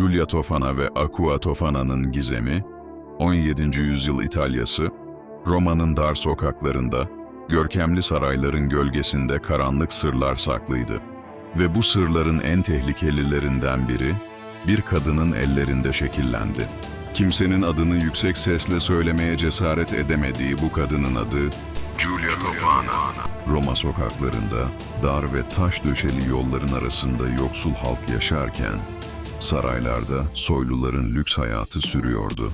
Giulia Tofana ve Aqua Tofana'nın gizemi, 17. yüzyıl İtalyası, Roma'nın dar sokaklarında, görkemli sarayların gölgesinde karanlık sırlar saklıydı. Ve bu sırların en tehlikelilerinden biri, bir kadının ellerinde şekillendi. Kimsenin adını yüksek sesle söylemeye cesaret edemediği bu kadının adı Giulia Tofana. Roma sokaklarında, dar ve taş döşeli yolların arasında yoksul halk yaşarken, saraylarda soyluların lüks hayatı sürüyordu.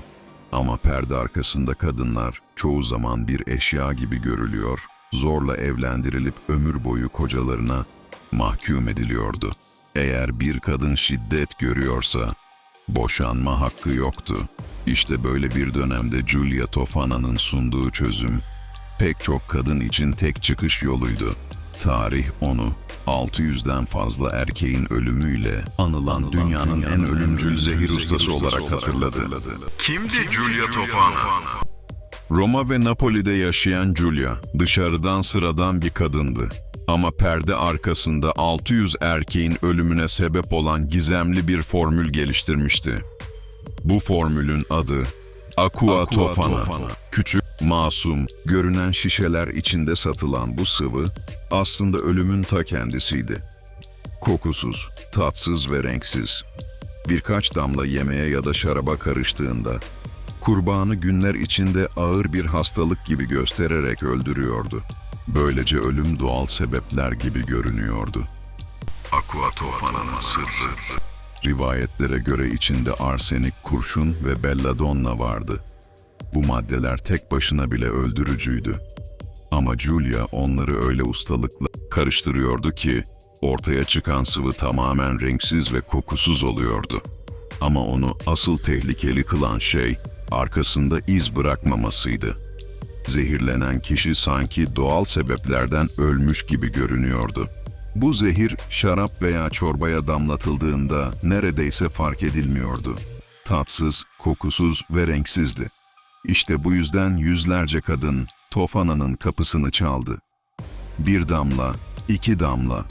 Ama perde arkasında kadınlar çoğu zaman bir eşya gibi görülüyor, zorla evlendirilip ömür boyu kocalarına mahkum ediliyordu. Eğer bir kadın şiddet görüyorsa, boşanma hakkı yoktu. İşte böyle bir dönemde Giulia Tofana'nın sunduğu çözüm, pek çok kadın için tek çıkış yoluydu. Tarih onu 600'den fazla erkeğin ölümüyle anılan dünyanın en ölümcül zehir ustası olarak hatırladı. Kimdi Giulia Tofana? Roma ve Napoli'de yaşayan Giulia, dışarıdan sıradan bir kadındı. Ama perde arkasında 600 erkeğin ölümüne sebep olan gizemli bir formül geliştirmişti. Bu formülün adı Aqua, Tofana. Küçük, masum, görünen şişeler içinde satılan bu sıvı aslında ölümün ta kendisiydi. Kokusuz, tatsız ve renksiz. Birkaç damla yemeğe ya da şaraba karıştığında kurbanı günler içinde ağır bir hastalık gibi göstererek öldürüyordu. Böylece ölüm doğal sebepler gibi görünüyordu. Aqua Tofana'nın sırrı. Rivayetlere göre içinde arsenik, kurşun ve belladonna vardı. Bu maddeler tek başına bile öldürücüydü. Ama Julia onları öyle ustalıkla karıştırıyordu ki ortaya çıkan sıvı tamamen renksiz ve kokusuz oluyordu. Ama onu asıl tehlikeli kılan şey arkasında iz bırakmamasıydı. Zehirlenen kişi sanki doğal sebeplerden ölmüş gibi görünüyordu. Bu zehir şarap veya çorbaya damlatıldığında neredeyse fark edilmiyordu. Tatsız, kokusuz ve renksizdi. İşte bu yüzden yüzlerce kadın Tofana'nın kapısını çaldı. Bir damla, iki damla.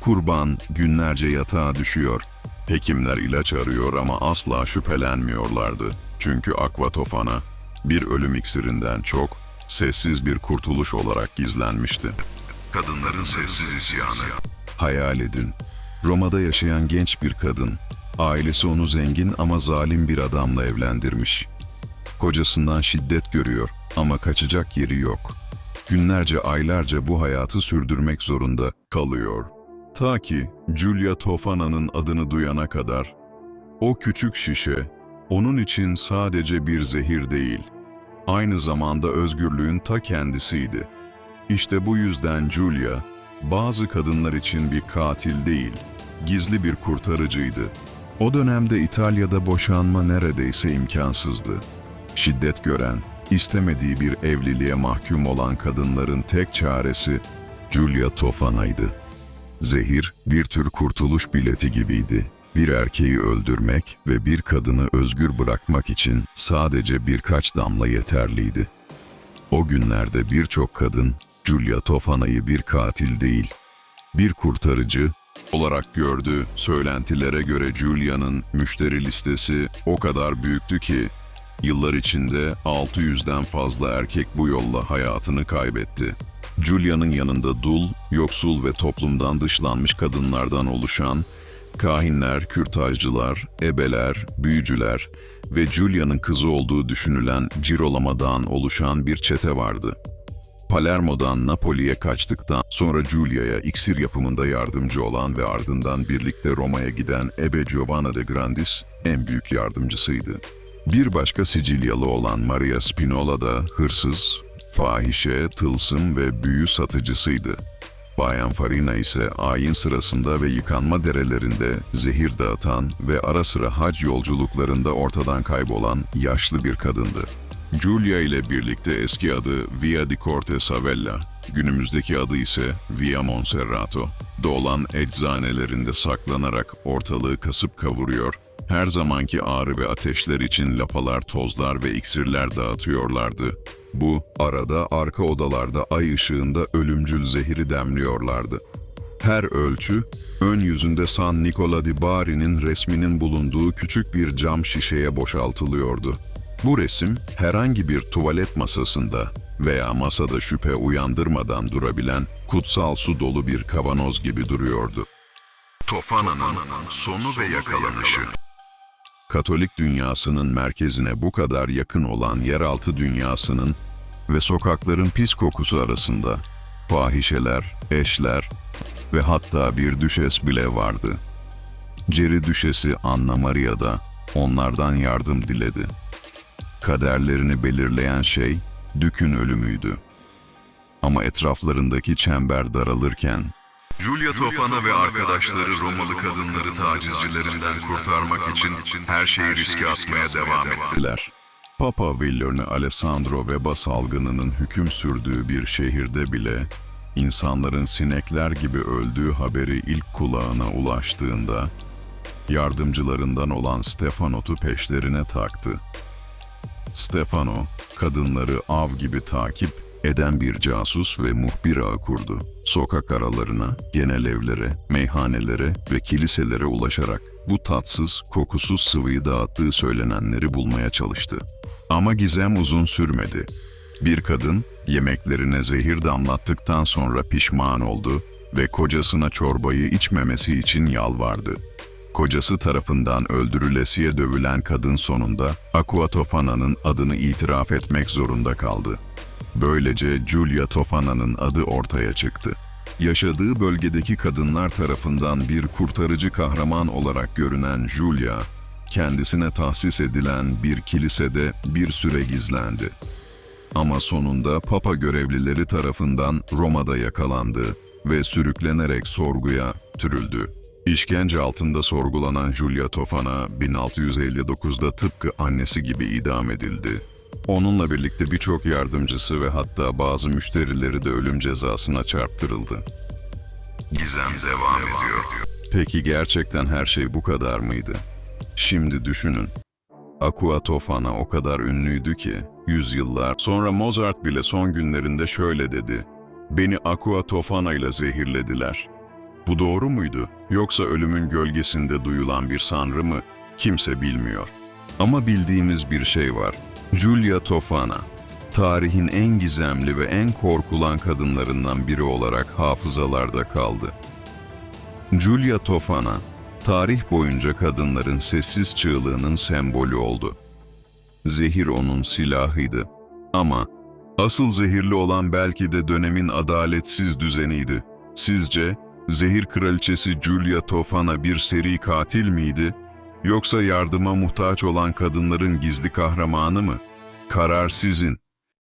Kurban günlerce yatağa düşüyor. Hekimler ilaç arıyor ama asla şüphelenmiyorlardı. Çünkü Aqua Tofana bir ölüm iksirinden çok sessiz bir kurtuluş olarak gizlenmişti. Kadınların sessiz isyanı. Hayal edin. Roma'da yaşayan genç bir kadın. Ailesi onu zengin ama zalim bir adamla evlendirmiş. Kocasından şiddet görüyor ama kaçacak yeri yok. Günlerce aylarca bu hayatı sürdürmek zorunda kalıyor. Ta ki Giulia Tofana'nın adını duyana kadar. O küçük şişe onun için sadece bir zehir değil, aynı zamanda özgürlüğün ta kendisiydi. İşte bu yüzden Julia, bazı kadınlar için bir katil değil, gizli bir kurtarıcıydı. O dönemde İtalya'da boşanma neredeyse imkansızdı. Şiddet gören, istemediği bir evliliğe mahkum olan kadınların tek çaresi Giulia Tofana'ydı. Zehir bir tür kurtuluş bileti gibiydi. Bir erkeği öldürmek ve bir kadını özgür bırakmak için sadece birkaç damla yeterliydi. O günlerde birçok kadın Giulia Tofana'yı bir katil değil, bir kurtarıcı olarak gördü. Söylentilere göre Giulia'nın müşteri listesi o kadar büyüktü ki yıllar içinde 600'den fazla erkek bu yolla hayatını kaybetti. Giulia'nın yanında dul, yoksul ve toplumdan dışlanmış kadınlardan oluşan kahinler, kürtajcılar, ebeler, büyücüler ve Giulia'nın kızı olduğu düşünülen Girolamadan oluşan bir çete vardı. Palermo'dan Napoli'ye kaçtıktan sonra Giulia'ya iksir yapımında yardımcı olan ve ardından birlikte Roma'ya giden Ebe Giovanna de Grandis en büyük yardımcısıydı. Bir başka Sicilyalı olan Maria Spinola da hırsız, fahişe, tılsım ve büyü satıcısıydı. Bayan Farina ise ayin sırasında ve yıkanma derelerinde zehir dağıtan ve ara sıra hac yolculuklarında ortadan kaybolan yaşlı bir kadındı. Giulia ile birlikte eski adı Via di Corte Savella, günümüzdeki adı ise Via Monserrato, doğulan eczanelerinde saklanarak ortalığı kasıp kavuruyor, her zamanki ağrı ve ateşler için lapalar, tozlar ve iksirler dağıtıyorlardı. Bu, arada arka odalarda ay ışığında ölümcül zehiri demliyorlardı. Her ölçü, ön yüzünde San Nicola di Bari'nin resminin bulunduğu küçük bir cam şişeye boşaltılıyordu. Bu resim herhangi bir tuvalet masasında veya masada şüphe uyandırmadan durabilen kutsal su dolu bir kavanoz gibi duruyordu. Tofana'nın sonu ve yakalanışı. Katolik dünyasının merkezine bu kadar yakın olan yeraltı dünyasının ve sokakların pis kokusu arasında fahişeler, eşler ve hatta bir düşes bile vardı. Ceri düşesi Anna Maria da onlardan yardım diledi. Kaderlerini belirleyen şey Dük'ün ölümüydü. Ama etraflarındaki çember daralırken Julia Tofana ve arkadaşları Romalı kadınları tacizcilerinden kurtarmak için her şeyi riske atmaya devam ettiler. Papa Villone Alessandro veba salgınının hüküm sürdüğü bir şehirde bile insanların sinekler gibi öldüğü haberi ilk kulağına ulaştığında yardımcılarından olan Stefanot'u peşlerine taktı. Stefano, kadınları av gibi takip eden bir casus ve muhbir ağı kurdu. Sokak aralarına, genel evlere, meyhanelere ve kiliselere ulaşarak bu tatsız, kokusuz sıvıyı dağıttığı söylenenleri bulmaya çalıştı. Ama gizem uzun sürmedi. Bir kadın yemeklerine zehir damlattıktan sonra pişman oldu ve kocasına çorbayı içmemesi için yalvardı. Kocası tarafından öldürülesiye dövülen kadın sonunda Aqua Tofana'nın adını itiraf etmek zorunda kaldı. Böylece Giulia Tofana'nın adı ortaya çıktı. Yaşadığı bölgedeki kadınlar tarafından bir kurtarıcı kahraman olarak görünen Giulia, kendisine tahsis edilen bir kilisede bir süre gizlendi. Ama sonunda Papa görevlileri tarafından Roma'da yakalandı ve sürüklenerek sorguya türüldü. İşkence altında sorgulanan Giulia Tofana 1659'da tıpkı annesi gibi idam edildi. Onunla birlikte birçok yardımcısı ve hatta bazı müşterileri de ölüm cezasına çarptırıldı. Gizem devam ediyor. Peki gerçekten her şey bu kadar mıydı? Şimdi düşünün. Aqua Tofana o kadar ünlüydü ki, yüzyıllar sonra Mozart bile son günlerinde şöyle dedi. Beni Aqua Tofana ile zehirlediler. Bu doğru muydu? Yoksa ölümün gölgesinde duyulan bir sanrı mı? Kimse bilmiyor. Ama bildiğimiz bir şey var. Giulia Tofana, tarihin en gizemli ve en korkulan kadınlarından biri olarak hafızalarda kaldı. Giulia Tofana, tarih boyunca kadınların sessiz çığlığının sembolü oldu. Zehir onun silahıydı. Ama asıl zehirli olan belki de dönemin adaletsiz düzeniydi. Sizce zehir kraliçesi Giulia Tofana bir seri katil miydi? Yoksa yardıma muhtaç olan kadınların gizli kahramanı mı? Karar sizin.